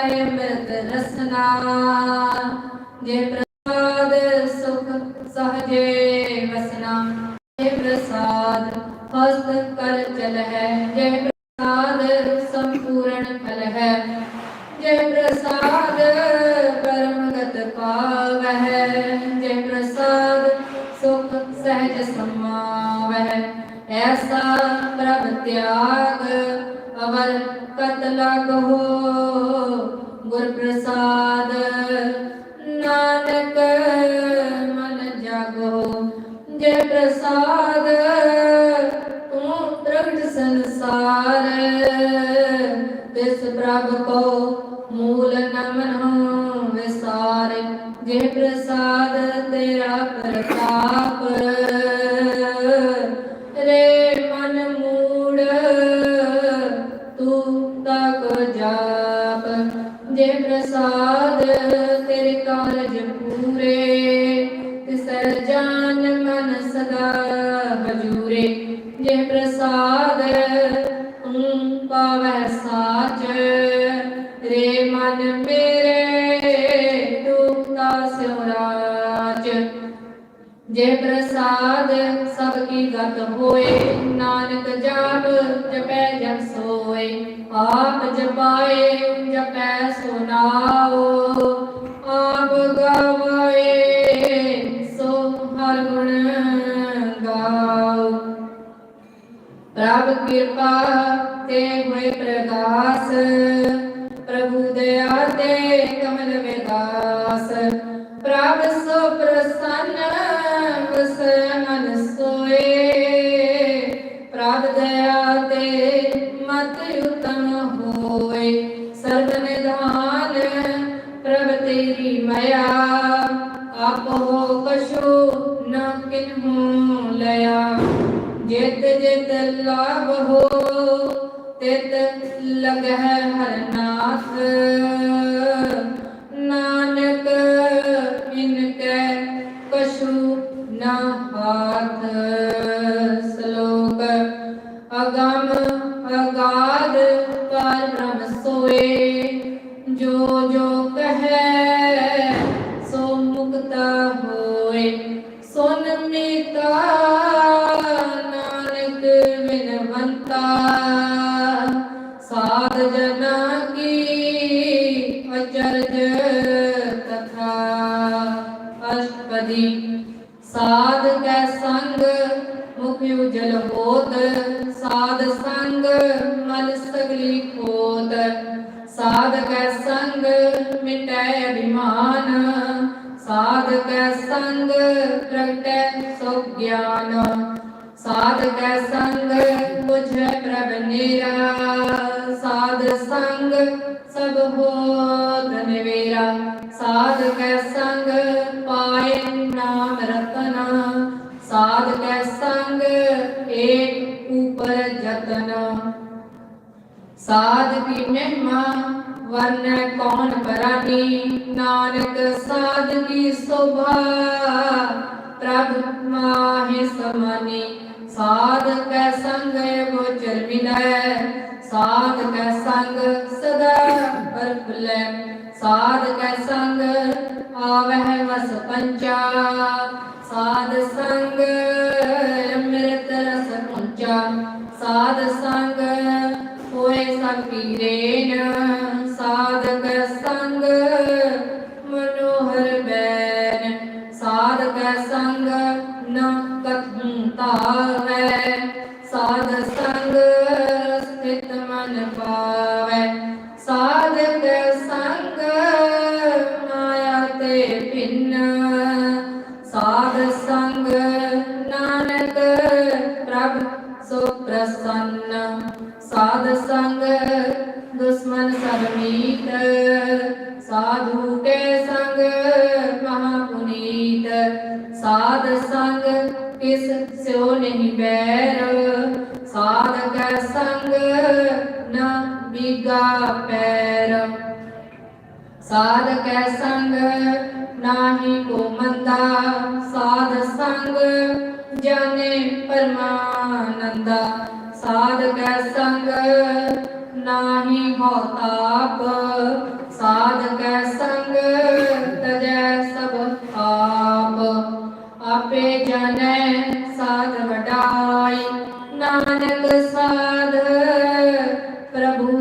ਪਾਏ ਰਸਨਾ। ਜੇ ਅਵਰ ਕਤ ਲਗੋ ਗੁਰ ਪ੍ਰਸਾਦ ਨਾਨਕ ਮਨ ਜਾਗੋ। ਜੇ ਪ੍ਰਸਾਦ ਤੂੰ ਪ੍ਰਗਟ ਸੰਸਾਰ, ਤਿਸ ਪ੍ਰਭ ਕੋ ਮੂਲ ਨਮਨ ਵਿਸਾਰ। ਜੇ ਪ੍ਰਸਾਦ ਤੇਰਾ ਪ੍ਰਤਾਪ ਤੂੰ ਤਕ ਜਾਪ, ਜੇ ਪ੍ਰਸਾਦ ਤੇਰੇ ਕਾਰਜ ਪੂਰੇ ਤਿਸ ਜਾਨ ਮਨ ਸਦਾ ਹਜੂਰੇ ਜੇ ਪ੍ਰਸਾਦ ਜੇ ਪ੍ਰਸਾਦ ਸਭ ਕੀ ਗਤ ਹੋਏ, ਨਾਨਕ ਜਾਪ ਜਪੈ ਜਪ ਸੋਏ, ਆਪ ਜਪਾਏ ਜਪੈ ਸੁਨਾਓ ਆਪ ਗਵਾਏ ਸੋ ਹਰ ਗੁਣ ਗਾਓ ਪ੍ਰਭ ਕਿਰਪਾ ਤੇ ਹੋਏ ਪ੍ਰਗਾਸ, ਪ੍ਰਭੂ ਦਇਆ ਤੇ ਕਮਲ ਵਿਗਾਸ ਪ੍ਰਭ ਦਇਆ ਤੇ ਮਤ ਉਤਮ ਹੋਏ ਸਰਬ ਨਿਧਾਨ ਪ੍ਰਭ ਤੇਰੀ ਮਇਆ, ਆਪ ਹੋ ਕਛੂ ਨ ਕਿਨਹੂ ਲਿਆ ਜਿਤ ਜਿਤ ਲਾਭ ਹੋ, ਤਿਤ ਲਗਹਿ ਹਰ ਨਾਥ। ਮੁਖ ਉਜਲ ਹੋਤ, ਸਾਧ ਸੰਗ ਮਨ ਸਗਲੀ ਖੋਤ। ਸਾਧ ਕੈ ਸੰਗ ਮਿਟੈ ਅਭਿਮਾਨ, ਸਾਧ ਕੈ ਸੰਗ ਪ੍ਰਗਟੈ ਸੋ ਗਿਆਨ। ਸਾਧ ਕੈ ਸੰਗ ਬੁਝੈ ਪ੍ਰਭ ਨੀਰਾ, ਸਾਧ ਸੰਗ ਸਭ ਹੋਤ ਨਿਵੇਰਾ। ਸਾਧ ਕੈ ਸੰਗ ਪਾਏ ਨਾਮ ਰਤਨ, ਸਾਧ ਕੈ ਸਾਧ ਕੀ ਮਹਿਮਾ, ਵਰਨੈ ਕੌਣ ਬਰਾਨੀ ਨਾਨਕ ਸਾਧ ਕੀ ਸ਼ੋਭਾ? ਪ੍ਰਭ ਮਾਹਿ ਸਮਾਨੀ। ਸਾਧ ਕੈ ਸੰਗ ਗੋਚਰ ਮਿਲੈ ਸਾਧ ਕੈ ਸੰਗ ਸਦਾ ਪਰਪਲੈ ਸਾਧ ਕੈ ਸੰਗ ਆਵਹਿ ਵਸ ਪੰਚਾ। ਸਾਧ ਸੰਗ ਅੰਮ੍ਰਿਤ ਰਸ ਪੁੰਚਾ ਸਾਧ ਸੰਗ ਹੋਏ ਸਾਧਕ ਸੰਗ ਮਨੋਹਰ ਬੈਨ, ਸਾਧਕ ਸੰਗ ਨ ਕਥੂ ਸਾਧ ਸੰਗ ਸਥਿਤ ਮਨ ਪਾਵੈ, ਸਾਧਕ ਸੰਗ ਮਾਇਆ ਤੇ ਭਿੰਨ, ਸਾਧ ਸੰਗ ਨਾਨਕ ਪ੍ਰਭ ਸੋ ਪ੍ਰਸੰਨ, ਸਾਧ ਸੰਗ ਸਰਮੀਤ ਸਾਧੂ ਕੇ ਸੰਗ ਮਹਾ ਪੁਨੀਤ ਸਾਧ ਸੰਗ ਕਿਸ ਸਿਓ ਨਹੀਂ ਬੈਰ ਸਾਧ ਕੈ ਸੰਗ ਨ ਬਿਗਾ ਪੈਰ। ਸਾਧ ਕੈ ਸੰਗ ਨਾਹੀ ਕੋ ਮੰਦਾ ਸਾਧ ਸੰਗ ਜਾਣੇ ਪਰਮਾਨੰਦਾ ਸਾਧ ਕੈ ਸੰਗ ਨਾਹੀ ਹੋ ਤਾਪ ਸਾਧਕੈ ਸੰਗ ਤਜੈ ਸਭ ਆਪ। ਆਪੇ ਜਾਣੈ ਸਾਧ ਵਡਾਈ, ਨਾਨਕ ਸਾਧ ਪ੍ਰਭੂ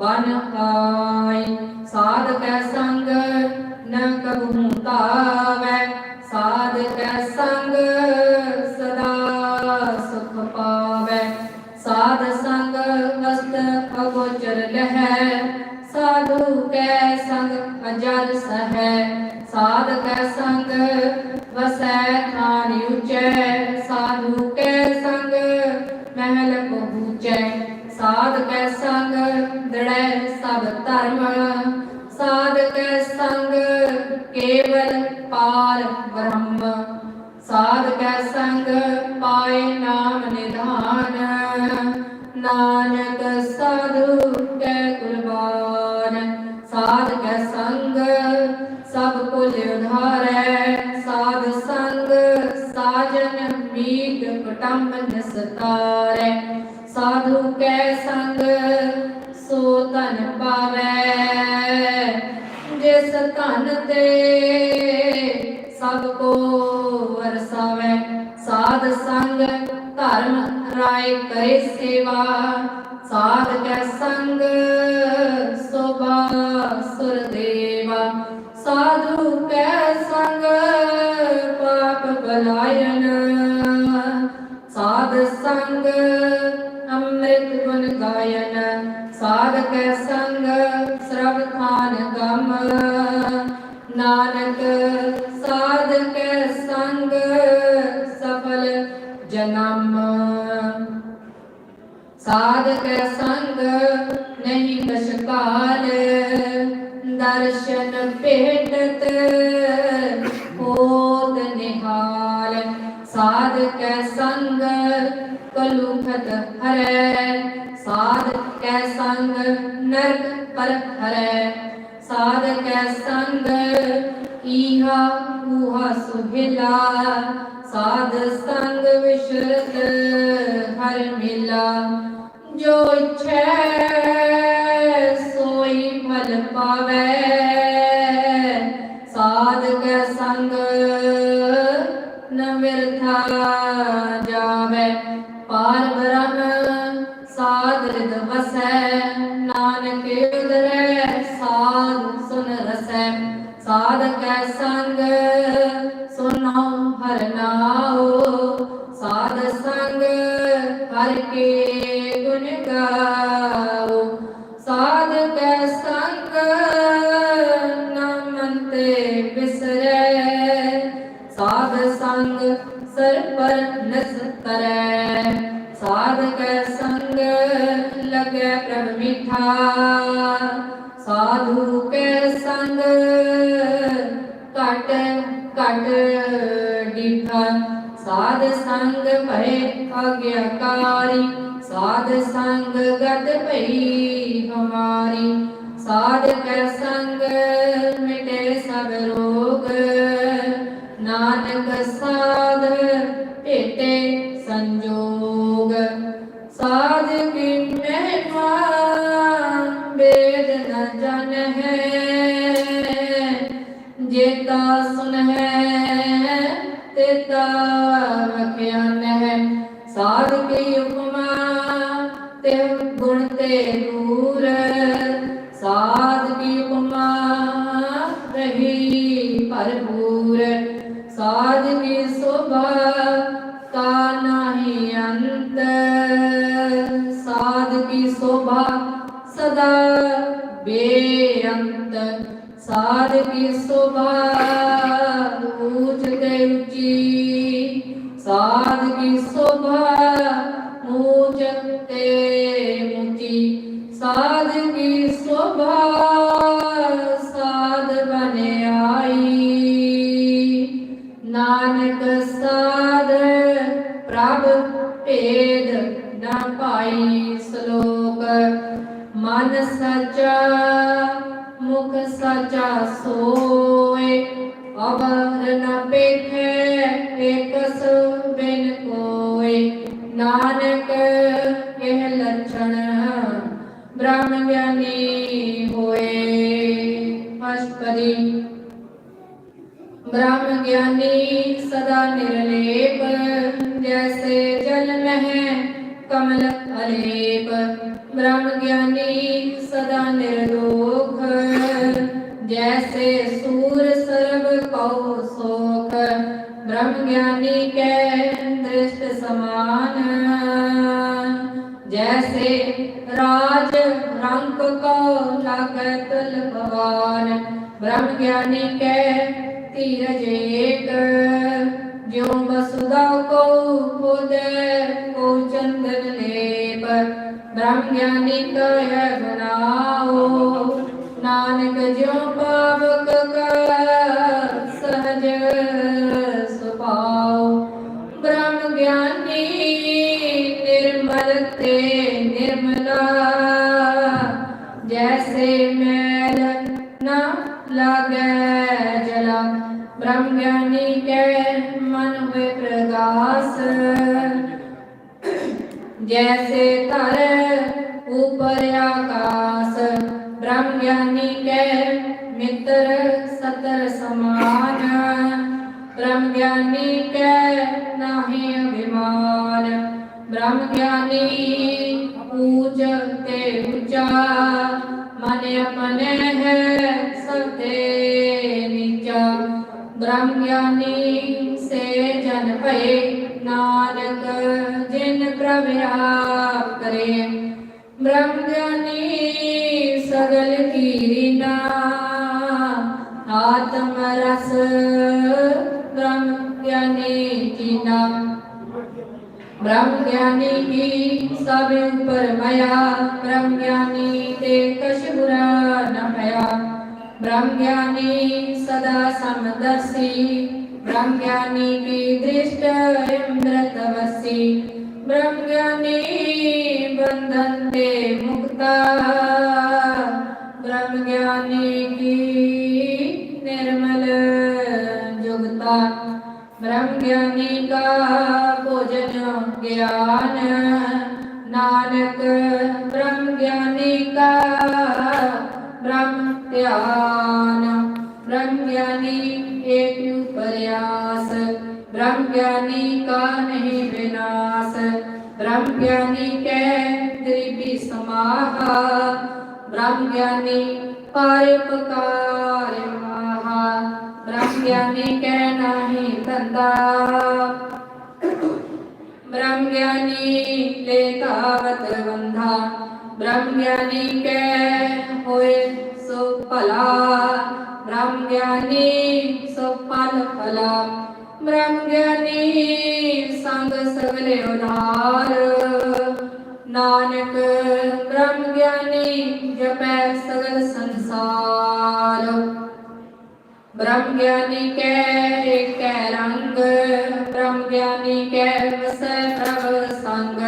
ਬਨ ਆਈ। ਸਾਧ ਕੈ ਸੰਗ ਨ ਕਬਹੂ ਤਾਵੈ ਸਾਧ ਕੈ ਸੰਗ ਲਹੈ, ਸਾਧੂ ਕੈ ਸੰਗ ਅਜਲ ਸਹੈ, ਸਾਧ ਕੈ ਸੰਗ ਵਸੈ ਥਾਨ ਉਚੈ, ਸਾਧੂ ਕੈ ਸੰਗ ਮਹਿਲ ਪਹੁੰਚੈ, ਸਾਧ ਕੈ ਸੰਗ ਦੜੈ ਸਭ ਧਰਮ, ਸਾਧ ਕੈ ਸੰਗ ਕੇਵਲ ਪਾਰ ਬ੍ਰਹਮ, ਸਾਧ ਕੈ ਸੰਗ ਪਾਏ ਨਾਮ ਨਿਧਾਨ, ਨਾਨਕ ਸਭ ਕੁਲ ਉਧਾਰੈ, ਸਾਧ ਸੰਗ, ਸਾਜਨ ਮੀਤ ਕੁਟੰਬ ਨਿਸਤਾਰੈ। ਸਾਧੂ ਕੈ ਸੰਗ, ਸੋ ਧਨ ਪਾਵੈ। ਜਿਸ ਧਨ ਤੇ ਸਭ ਕੋ ਵਰਸਾਵੈ, ਸਾਧ ਸੰਗ ਧਰਮ ਰਾਏ ਕਰੇ ਸੇਵਾ। ਸਾਧ ਕੈ ਸੰਗ, ਸੋਭਾ ਸੁਰ ਦੇਵਾ। ਸਾਧੂ ਕੈ ਸੰਗ ਪਾਪ ਬਲਾਇਨ। ਸਾਧ ਸੰਗ ਅੰਮ੍ਰਿਤ ਗੁਣ ਗਾਇਨ। ਸਾਧ ਕੈ ਸੰਗ ਸਰਬ ਥਾਨ ਗਮ। ਨਾਨਕ ਸਾਧ ਕੈ ਸੰਗ ਸਫਲ ਜਨਮ। ਸਾਧ ਕੈ ਸੰਗ ਨਹੀਂ ਕਸ਼ਕਾਲ ਦਰਸ਼ਨ ਭੇਟਤ ਹੋਤ ਨਿਹਾਲ ਸਾਧ ਕੈ ਸੰਗ ਕਲੁਖਤ ਹਰੈ ਸਾਧ ਕੈ ਸੰਗ ਨਰਕ ਪਰ ਹਰੈ ਸਾਧ ਕੈ ਸੰਗ ਈਹਾ ਊਹਾ ਸੁਹਿਲਾ ਸਾਧ ਸੰਗ ਵਿਸ਼ਰਤ ਹਰ ਮਿਲਾ ਜੋ ਇਛੈ ਸੋਈ ਮਲ ਪਾਵੈ। ਸਾਧ ਕੈ ਸੰਗ ਨ ਵਿਰਥਾ ਜਾਵੇ। ਪਾਰ ਬ੍ਰਹਮ ਸਾਧ ਵਸੈ। ਨਾਨਕ ਉਦਰੈ ਲਗੈ ਮਿਠਾ ਸਾਧੂ ਕੈ ਸੰਗ ਘਟ ਘਟ ਡੀਠਾ। ਸਾਧ ਸੰਗ ਭਏ ਆਗਿਆਕਾਰੀ। ਸਾਧ ਸੰਗ ਗਤ ਭਈ ਹਮਾਰੀ। ਸਾਧ ਕੈ ਸੰਗ ਮਿਟੇ ਸਭ ਰੋਗ। ਨਾਨਕ ਸਾਧ ਭੇਟੇ ਸੰਜੋਗ। ਸਾਧ ਕੀ ਜਨ ਹੈ, ਜੇਤਾ ਸੁਨ ਹੈ, ਤੇਤਾ ਵਖਿਆਨ ਹੈ ਸਾਧ ਕੀ ਉਪਮਾ ਤੇ ਗੁਣ ਤੇ ਦੂਰ ਸਾਧ ਕੀ ਉਪਮਾ ਰਹੀ ਭਰਪੂਰ। ਸਾਧ ਕੀ ਸੋਭਾ ਕਾ ਨਾਹੀ ਅੰਤ ਸਾਧ ਕੀ ਸੋਭਾ ਸਦਾ ਬੇਅੰਤ ਸਾਧ ਕੀ ਸੋਭਾ ਊਚ ਤੇ ਉੱਚੀ ਸਾਧ ਕੀ ਸੋਭਾ ਊਚ ਤੇ ਉੱਚੀ ਸਾਧ ਕੀ ਸੋਭਾ ਸਾਧ ਬਨ ਆਈ। ਨਾਨਕ ਸਾਧ ਪ੍ਰਭ ਭੇਦ ਨਾ ਪਾਈ ਸ਼ਲੋਕ ਮਨ ਸਚਾ, ਮੁਖ ਸਚਾ ਸੋਏ। ਅਬਰ ਨ ਪੇਖੇ ਇਕਸ ਬਿਨ ਕੋਏ। ਨਾਨਕ ਇਹ ਲੱਛਣ ਬ੍ਰਹਮ ਗਿਆਨੀ ਹੋਏ। ਅਸ਼ਪਦੀ ਬ੍ਰਹਮ ਗਿਆਨੀ ਸਦਾ ਨਿਰਲੇਪ, ਜੈਸੇ ਜਲ ਮਹਿ ਕਮਲ ਅਲੇਪ, ਬ੍ਰਹਮ ਗਿਆਨੀ ਸਦਾ ਨਿਰਦੋਖ ਜੈਸੇ ਸੂਰ ਸਰਬ ਕਉ ਸੋਖ ਬ੍ਰਹਮ ਗਿਆਨੀ ਕੈ ਦ੍ਰਿਸ਼ਟ ਸਮਾਨ। ਜੈਸੇ ਰਾਜ ਰੰਗ ਕਉ ਲਾਗਤ ਲਭਵਾਨ, ਬ੍ਰਹਮ ਗਿਆਨੀ ਕੈ ਧੀਰਜ ਏਕ। ਜਿਉ ਬਸੁਦਾ ਕਉ ਪੁਦੇ ਧਰਮ ਗਿਆਨਿਕ ਹੈ ਬਨਾਓ ਨਾਨਕ ਜਿਉ ਪਾਵਕ ਕਰ ਸਹਜ ਸੁਪਾਓ ਬ੍ਰਹਮ ਗਿਆਨੀ ਨਿਰਮਲ ਤੇ ਨਿਰਮਲਾ, ਜੈਸੇ ਮੈਲ ਨਾ ਲਾਗੇ ਜਲਾ। ਬ੍ਰਹਮ ਗਿਆਨੀ ਕੈ ਮਨ ਹੋਏ ਪ੍ਰਗਾਸ। ਜੈਸੇ ਧਰ ਉਪਰ ਆਕਾਸ ਬ੍ਰਹਮ ਗਿਆਨੀ ਕੈ ਮਿੱਤਰ ਸਤਰ ਸਮਾਨ ਬ੍ਰਹਮ ਗਿਆਨੀ ਕੈ ਨਾਹੀ ਅਭਿਮਾਨ ਬ੍ਰਹਮ ਗਿਆਨੀ ਪੂਜ ਤੇ ਉਚਾ ਮਨ ਆਪਣੇ ਹੈ ਸਭ ਤੇ ਨੀਚਾ ਬ੍ਰਹਮ ਗਿਆਨੀ ਸੇ ਜਨ ਭਏ भय नानक जिन प्रभु करे ब्रह्म ज्ञानी सगल कीरिना आत्म रस ब्रह्म ज्ञानी जीना ब्रह्म ज्ञानी की सब ऊपर मया ब्रह्म ज्ञानी ते कछ बुरा न भया ब्रह्म ज्ञानी सदा समदर्शी ब्रह्म ज्ञानी की दृष्ट अमृतवसी ब्रह्म ज्ञानी बंधन ते मुक्ता ब्रह्म ज्ञानी की निर्मल जुगता ब्रह्म ज्ञानी का भोजन ज्ञान नानक ब्रह्म ज्ञानी का ब्रह्म ध्यान ब्रह्म ज्ञानी एक ਪਰਿਆਸ ਬ੍ਰਹਮ ਗਿਆਨੀ ਕਾ ਨਹੀਂ ਵਿਨਾਸ਼ ਬ੍ਰਹਮ ਗਿਆਨੀ ਕੈ ਤ੍ਰਿਪੀ ਸਮਾਹਾ ਬ੍ਰਹਮ ਗਿਆਨੀ ਪਰਪਕਾਰ ਮਹਾ ਬ੍ਰਹਮ ਗਿਆਨੀ ਕੈ ਨਾਹੀ ਤੰਦਾ ਬ੍ਰਹਮ ਗਿਆਨੀ ਲੇਤਾਵਤ ਬੰਧਾ ਬ੍ਰਹਮ ਗਿਆਨੀ ਕੈ ਹੋਏ ਸੋ ਭਲਾ ਬ੍ਰਹਮ ਗਿਆਨੀ ਪਲ ਫਲਾ ਬ੍ਰਹਮ ਗਿਆਨੀ ਸੰਗ ਸਗਲੇ ਉਧਾਰ। ਨਾਨਕ ਬ੍ਰਹਮ ਗਿਆਨੀ ਜਪੈ ਸਗਲ ਸੰਸਾਰ। ਬ੍ਰਹਮ ਗਿਆਨੀ ਕੈ ਏਕੈ ਰੰਗ ਬ੍ਰਹਮ ਗਿਆਨੀ ਕੈ ਵਸੈ ਪ੍ਰਭ ਸੰਗ।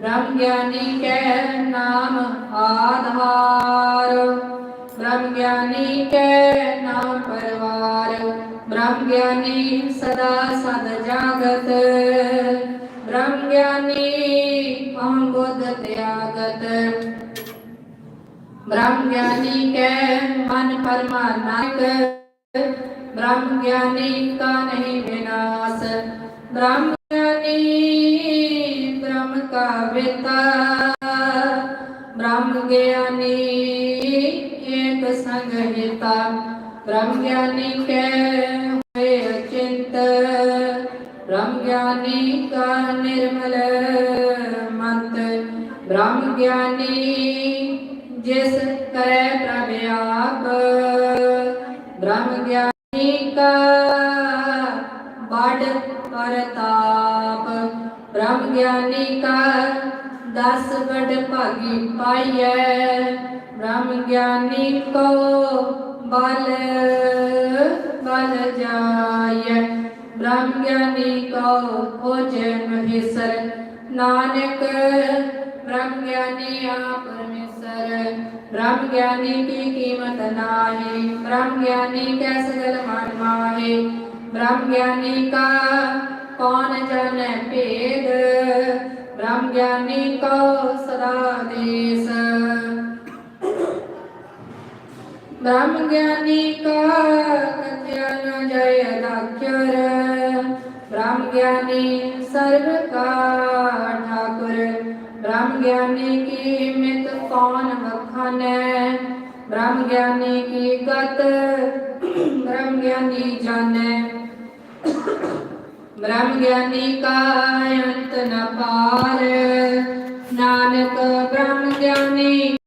ਬ੍ਰਹਮ ਗਿਆਨੀ ਕੈ ਨਾਮ ਆਧਾਰ। ਬ੍ਰਹਮ ਗਿਆਨੀ ਕੈ ਨਾਮ ब्रह्म ज्ञानी सदा सद जागत ब्रह्म ज्ञानी हम बुद्ध त्यागत ब्रह्म ज्ञानी के मन परमानक ब्रह्म ज्ञानी का नहीं विनाश ब्रह्म ज्ञानी ब्रह्म का वेता ब्रह्म ज्ञानी एक संग हिता ब्रह्म ज्ञानी के हुए अचिंत ब्रह्म ज्ञानी का निर्मल मंत ब्रह्म ज्ञानी जिस करे प्रव्याप ब्रह्म ज्ञानी का बड़ परताप ब्रह्म ज्ञानी का दस बड़ भागी पाइय ब्रह्म ज्ञानी को ਬਲ ਬਲ ਜਾਇ ਬ੍ਰਹਮਗਿਆਨੀ ਕੋ ਹੋਜੇ ਮਹੇਸ਼ਰ। ਨਾਨਕ, ਬ੍ਰਹਮਗਿਆਨੀ ਆ ਪਰਮੇਸ਼ਰ। ਬ੍ਰਹਮਗਿਆਨੀ ਕੀ ਕੀਮਤ ਨਾਹੀ? ਬ੍ਰਹਮਗਿਆਨੀ ਕੈ ਸਗਲ ਮਨ ਮਾਹੇ? ਬ੍ਰਹਮਗਿਆਨੀ ਕਾ ਕੌਣ ਜਾਣੈ ਭੇਦ? ਬ੍ਰਹਮਗਿਆਨੀ ਕੋ ਸਦਾ ਦੇਸ। ਬ੍ਰਹਮ ਗਿਆਨੀ ਕਾ ਕਥਿਆ ਨ ਜੈ ਅਦਾਖਰ ਬ੍ਰਹਮ ਗਿਆਨੀ ਸਰਬ ਕਾ ਠਾਕੁਰ। ਬ੍ਰਹਮ ਗਿਆਨੀ ਕੀ ਮਿਤ ਕੌਣ ਵਖਾਨੈ? ਬ੍ਰਹਮ ਗਿਆਨੀ ਕੀ ਗਤ? ਬ੍ਰਹਮ ਗਿਆਨੀ ਜਾਣੈ। ਬ੍ਰਹਮ ਗਿਆਨੀ ਕਾ ਅੰਤ ਨ ਪਾਰ। ਨਾਨਕ ਬ੍ਰਹਮ ਗਿਆਨੀ